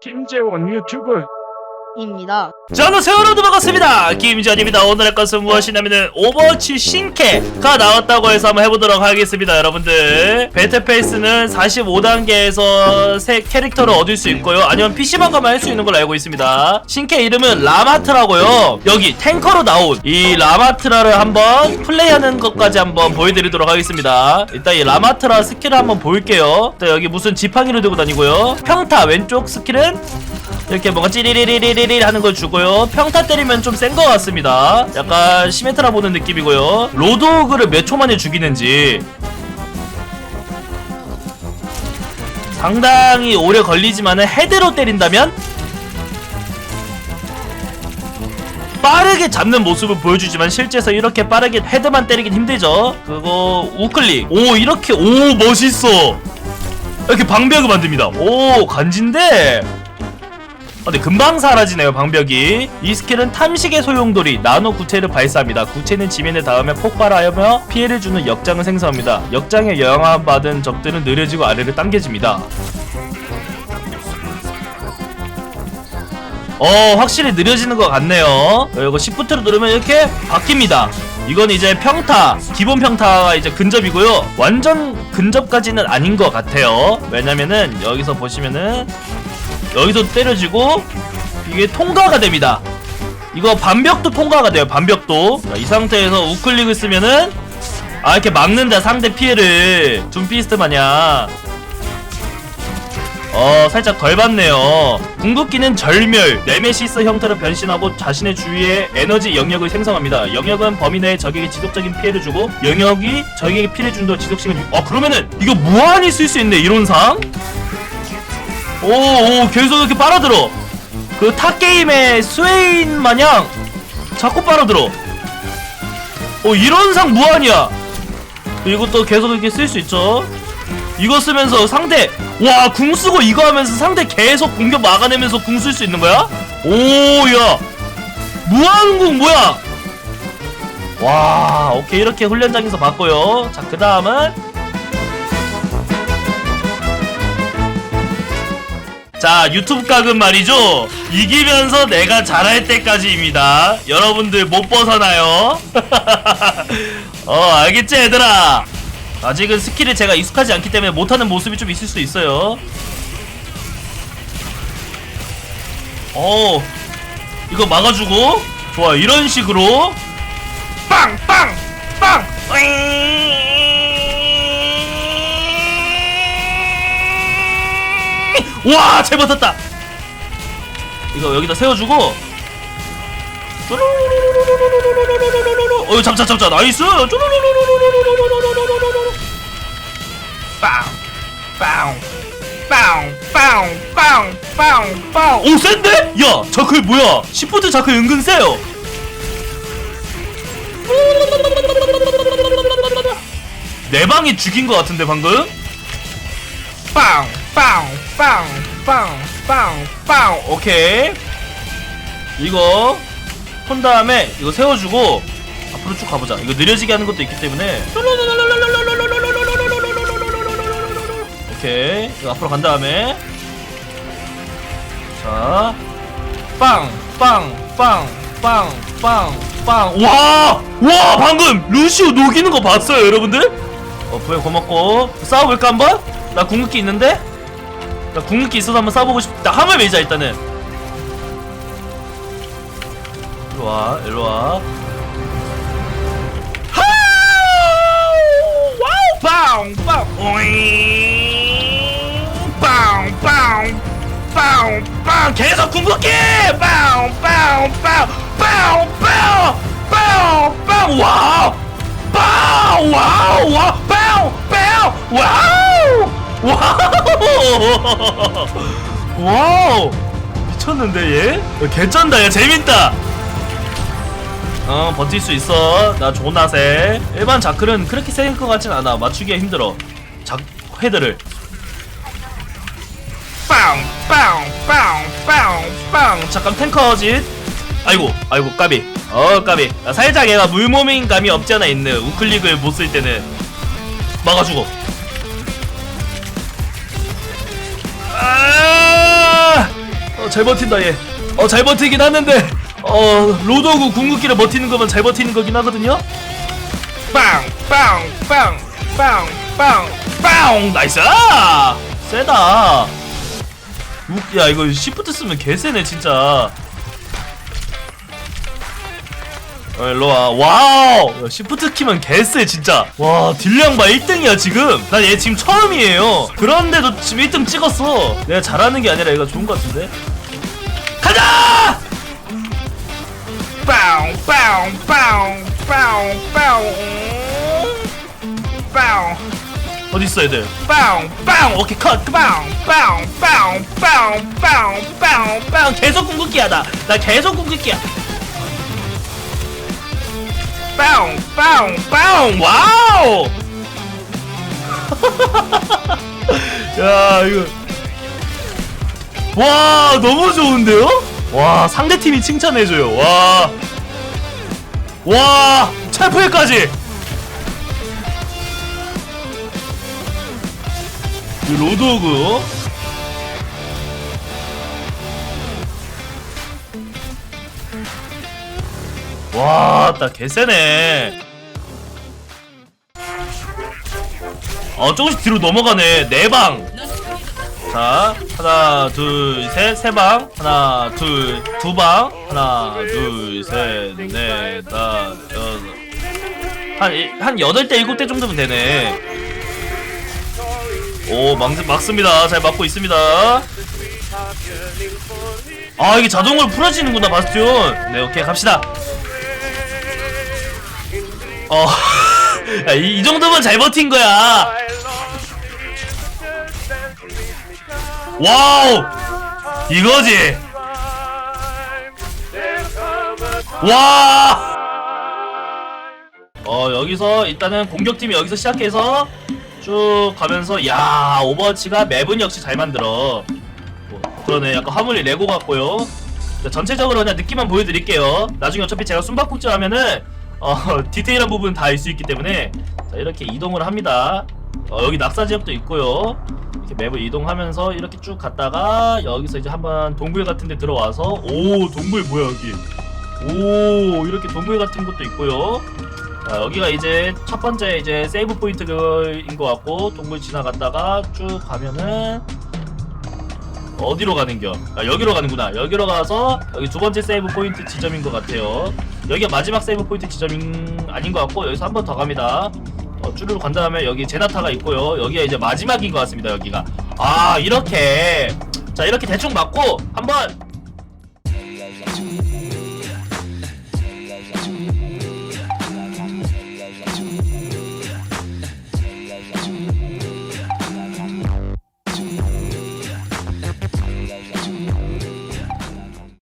김재원 유튜브 입니다. 자, 안녕하세요 반갑습니다. 김지현입니다. 오늘의 것은 무엇이냐면은 오버워치 신캐가 나왔다고 해서 한번 해보도록 하겠습니다 여러분들. 배틀페이스는 45단계에서 새 캐릭터를 얻을 수 있고요. 아니면 PC방 가면 할 수 있는 걸로 알고 있습니다. 신캐 이름은 라마트라고요. 여기 탱커로 나온 이 라마트라를 한번 플레이하는 것까지 한번 보여드리도록 하겠습니다. 일단 이 라마트라 스킬을 한번 볼게요. 일단 여기 무슨 지팡이를 들고 다니고요. 평타 왼쪽 스킬은 이렇게 뭔가 찌리리리리리리 하는 걸 주고요. 평타 때리면 좀 센 것 같습니다. 약간 시메트라 보는 느낌이고요. 로드오그를 몇 초 만에 죽이는지 상당히 오래 걸리지만은 헤드로 때린다면 빠르게 잡는 모습을 보여주지만 실제에서 이렇게 빠르게 헤드만 때리긴 힘들죠. 그거 우클릭. 오 이렇게 오 멋있어. 이렇게 방벽을 만듭니다. 오 간지인데 아, 근데 금방 사라지네요 방벽이. 이 스킬은 탐식의 소용돌이 나노 구체를 발사합니다. 구체는 지면에 닿으며 폭발하여 피해를 주는 역장을 생성합니다. 역장에 영향받은 적들은 느려지고 아래로 당겨집니다. 어 확실히 느려지는 것 같네요. 어, 이거 시프트를 누르면 이렇게 바뀝니다. 이건 이제 평타 기본 평타가 이제 근접이고요. 완전 근접까지는 아닌 것 같아요. 왜냐면은 여기서 보시면은 여기서 때려지고 이게 통과가 됩니다. 이거 반벽도 통과가 돼요. 반벽도. 자, 이 상태에서 우클릭을 쓰면은 아 이렇게 막는다 상대 피해를 둠피스트 마냥 어 살짝 덜 받네요 궁극기는 절멸 네메시스 형태로 변신하고 자신의 주위에 에너지 영역을 생성합니다 영역은 범위 내에 적에게 지속적인 피해를 주고 영역이 적에게 피해를 준 동안 지속시간 유... 어 그러면은 이거 무한히 쓸 수 있네 이론상 오오 계속 이렇게 빨아들어. 그타 게임의 스웨인 마냥 자꾸 빨아들어. 어 이런 상 무한이야. 이것도 계속 이렇게 쓸 수 있죠. 이거 쓰면서 상대 와 궁 쓰고 이거 하면서 상대 계속 공격 막아내면서 궁 쓸 수 있는 거야? 오야. 무한궁 뭐야? 와 오케이. 이렇게 훈련장에서 봤고요. 자 그 다음은 자 유튜브 각은 말이죠. 이기면서 내가 잘할 때까지입니다. 여러분들 못 벗어나요. 어 알겠지 얘들아? 아직은 스킬에 제가 익숙하지 않기 때문에 못하는 모습이 좀 있을 수 있어요. 어 이거 막아주고. 좋아 이런 식으로. 빵빵빵 와, 잘 버텼다. 이거 여기다 세워주고. 어, 잡자, 잡자, 나이스. 빵, 빵, 빵, 빵, 빵, 빵, 빵. 오, 센데? 야, 자클 뭐야? 시프트 자클 은근 세요. 내 방이 죽인 것 같은데 방금? 빵, 빵, 빵, 빵, 빵, 빵. 오케이. 이거 폰 다음에 이거 세워주고 앞으로 쭉 가보자. 이거 느려지게 하는 것도 있기 때문에. 오케이. 이거 앞으로 간 다음에 자, 빵, 빵, 빵, 빵, 빵, 빵. 와, 와 방금 루시오 녹이는 거 봤어요, 여러분들? 어, 부에 고맙고 싸워볼까 한번? 나 궁극기 있는데? 나 궁극기 있어서 한번 싸워보고 싶다 함을 밀자 일단은 일로와 일로와 와우 빵 빵 오잉 빵 빵 빵 빵 계속 궁극기 빵 빵 빵 빵 빵 빵 빵 와우 빵 와우 와우 빵 빵 와우 와우! 미쳤는데 얘? 개쩐다 야 재밌다! 어 버틸 수 있어. 나 존나 세 일반 자클은 그렇게 센 것 같진 않아. 맞추기가 힘들어. 자 헤드를. 빵빵빵빵빵. 잠깐 탱커짓. 아이고 아이고 까비. 어 까비. 아, 살짝 얘가 물몸인 감이 없지 않아 있는 우클릭을 못 쓸 때는 막아주고 아잘 버틴다 얘. 어 잘 버티긴 하는데 어 로드오그 궁극기를 버티는 거면 잘 버티는 거긴 하거든요. 빵 빵 빵 빵 빵 빵 나이스! 세다. 우- 야 이거 시프트 쓰면 개세네 진짜. 어, 일로 와. 와우! 야, 시프트 키면 개쎄, 진짜. 와, 딜량 봐, 1등이야, 지금. 난 얘 지금 처음이에요. 그런데도 지금 1등 찍었어. 내가 잘하는 게 아니라 얘가 좋은 것 같은데? 가자! 빵, 빵, 빵, 빵, 빵. 빵. 어딨어, 애들? 빵, 빵. 오케이, 컷. 빵, 빵, 빵, 빵, 빵, 빵, 빵. 계속 궁극기야, 나. 나 계속 궁극기야. 빵! 빵! 빵! 와우! 야 이거 와 너무 좋은데요? 와 상대팀이 칭찬해줘요 와 와! 챔프에까지! 이 로드오그 와, 나 개세네. 어, 조금씩 뒤로 넘어가네. 네 방. 자, 하나, 둘, 셋, 세 방. 하나, 둘, 두 방. 하나, 둘, 셋, 넷, 다, 여섯. 한, 일- 한 여덟 대, 일곱 대 정도면 되네. 오, 막, 막습니다. 잘 막고 있습니다. 아, 이게 자동으로 풀어지는구나, 바스티온. 네, 오케이, 갑시다. 어, 야, 이, 이 정도면 잘 버틴 거야. 와우, 이거지. 와. 어 여기서 일단은 공격팀이 여기서 시작해서 쭉 가면서 야 오버워치가 맵은 역시 잘 만들어. 어, 그러네, 약간 화물이 레고 같고요. 자, 전체적으로 그냥 느낌만 보여드릴게요. 나중에 어차피 제가 숨바꼭질 하면은 어, 디테일한 부분 다 알 수 있기 때문에 자, 이렇게 이동을 합니다. 어, 여기 낙사 지역도 있고요. 이렇게 맵을 이동하면서 이렇게 쭉 갔다가 여기서 이제 한번 동굴 같은 데 들어와서 오 동굴 뭐야 여기 오 이렇게 동굴 같은 것도 있고요. 자, 여기가 이제 첫 번째 이제 세이브 포인트인 것 같고 동굴 지나갔다가 쭉 가면은 어디로 가는겨? 아, 여기로 가는구나. 여기로 가서 여기 두 번째 세이브 포인트 지점인 것 같아요. 여기가 마지막 세이브 포인트 지점인 아닌 것 같고 여기서 한 번 더 갑니다. 어, 쭈르르 간 다음에 여기 제나타가 있고요. 여기가 이제 마지막인 것 같습니다. 여기가 아 이렇게 자 이렇게 대충 맞고 한번